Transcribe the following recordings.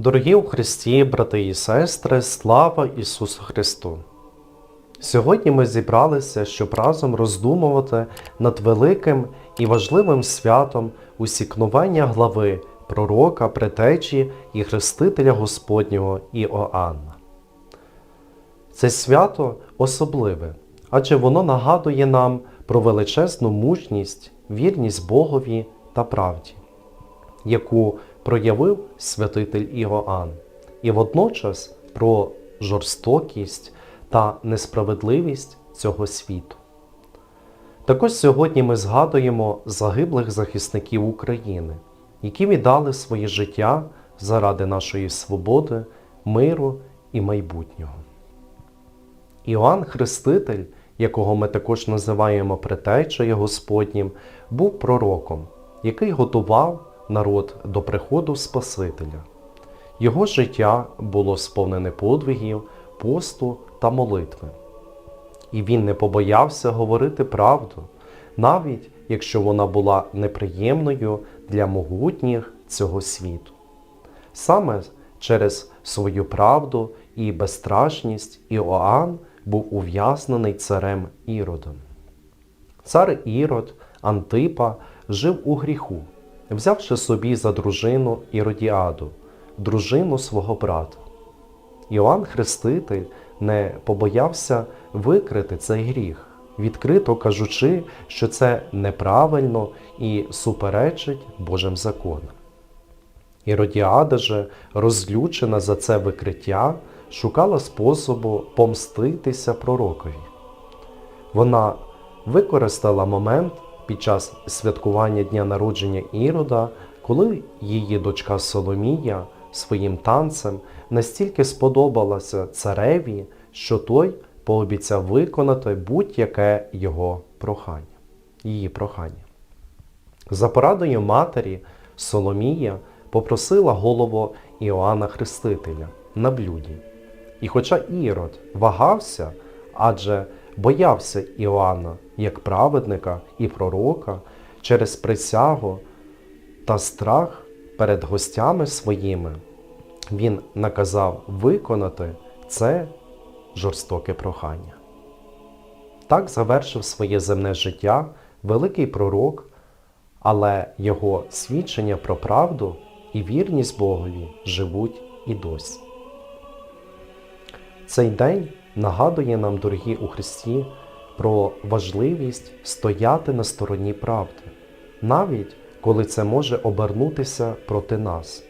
Дорогі у Христі, брати і сестри, слава Ісусу Христу! Сьогодні ми зібралися, щоб разом роздумувати над великим і важливим святом усікновення глави пророка, претечі і хрестителя Господнього Іоанна. Це свято особливе, адже воно нагадує нам про величезну мужність, вірність Богові та правді, яку проявив святитель Іоанн, і водночас про жорстокість та несправедливість цього світу. Також сьогодні ми згадуємо загиблих захисників України, які віддали своє життя заради нашої свободи, миру і майбутнього. Іоанн Хреститель, якого ми також називаємо претечею Господнім, був пророком, який готував народ до приходу Спасителя. Його життя було сповнене подвигів, посту та молитви. І він не побоявся говорити правду, навіть якщо вона була неприємною для могутніх цього світу. Саме через свою правду і безстрашність Іоанн був ув'язнений царем Іродом. Цар Ірод Антипа жив у гріху, взявши собі за дружину Іродіаду, дружину свого брата. Іоанн Хреститель не побоявся викрити цей гріх, відкрито кажучи, що це неправильно і суперечить Божим законам. Іродіада же, розлючена за це викриття, шукала способу помститися пророкові. Вона використала момент під час святкування дня народження Ірода, коли її дочка Соломія своїм танцем настільки сподобалася цареві, що той пообіцяв виконати будь-яке його прохання, її прохання. За порадою матері Соломія попросила голову Іоанна Хрестителя на блюді. І хоча Ірод вагався, адже боявся Іоанна як праведника і пророка через присягу та страх перед гостями своїми, він наказав виконати це жорстоке прохання. Так завершив своє земне життя великий пророк, але його свідчення про правду і вірність Богові живуть і досі. Цей день нагадує нам, дорогі у Христі, про важливість стояти на стороні правди, навіть коли це може обернутися проти нас.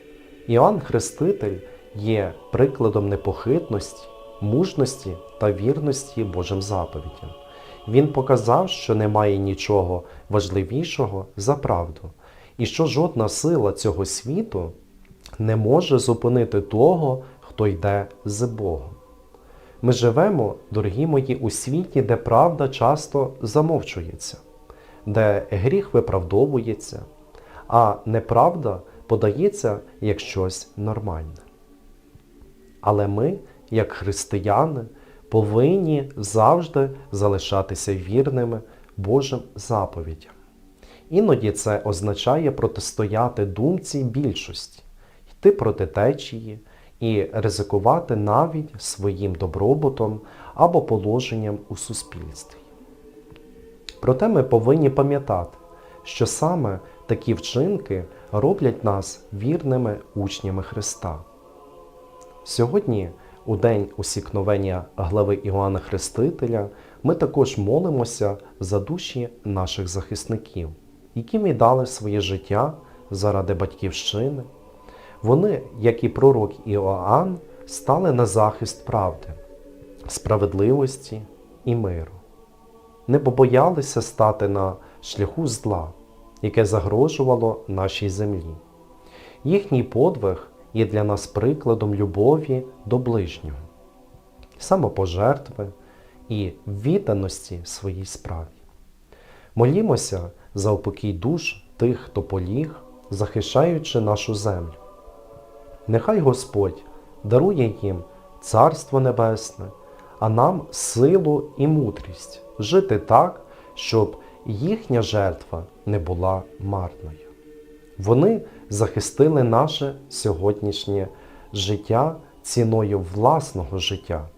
Іоанн Хреститель є прикладом непохитності, мужності та вірності Божим заповідям. Він показав, що немає нічого важливішого за правду, і що жодна сила цього світу не може зупинити того, хто йде з Богом. Ми живемо, дорогі мої, у світі, де правда часто замовчується, де гріх виправдовується, а неправда подається як щось нормальне. Але ми, як християни, повинні завжди залишатися вірними Божим заповідям. Іноді це означає протистояти думці більшості, йти проти течії і ризикувати навіть своїм добробутом або положенням у суспільстві. Проте ми повинні пам'ятати, що саме такі вчинки роблять нас вірними учнями Христа. Сьогодні, у день усікновення глави Іоанна Хрестителя, ми також молимося за душі наших захисників, які віддали своє життя заради батьківщини. Вони, як і пророк Іоанн, стали на захист правди, справедливості і миру. Не побоялися стати на шляху зла, яке загрожувало нашій землі. Їхній подвиг є для нас прикладом любові до ближнього, самопожертви і відданості своїй справі. Молімося за упокій душ тих, хто поліг, захищаючи нашу землю. Нехай Господь дарує їм Царство Небесне, а нам силу і мудрість жити так, щоб їхня жертва не була марною. Вони захистили наше сьогоднішнє життя ціною власного життя.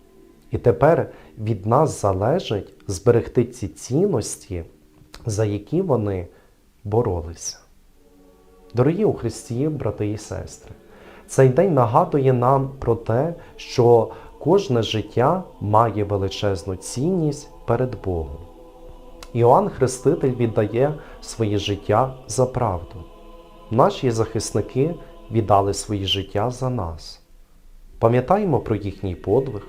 І тепер від нас залежить зберегти ці цінності, за які вони боролися. Дорогі у Христі, брати і сестри, цей день нагадує нам про те, що кожне життя має величезну цінність перед Богом. Іоанн Хреститель віддає своє життя за правду. Наші захисники віддали своє життя за нас. Пам'ятаємо про їхній подвиг,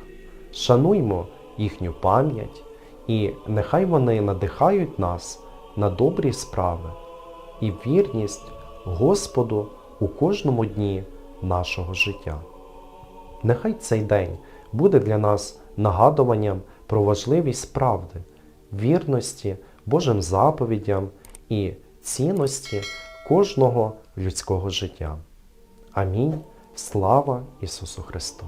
шануймо їхню пам'ять, і нехай вони надихають нас на добрі справи і вірність Господу у кожному дні нашого життя. Нехай цей день буде для нас нагадуванням про важливість правди, вірності Божим заповідям і цінності кожного людського життя. Амінь. Слава Ісусу Христу!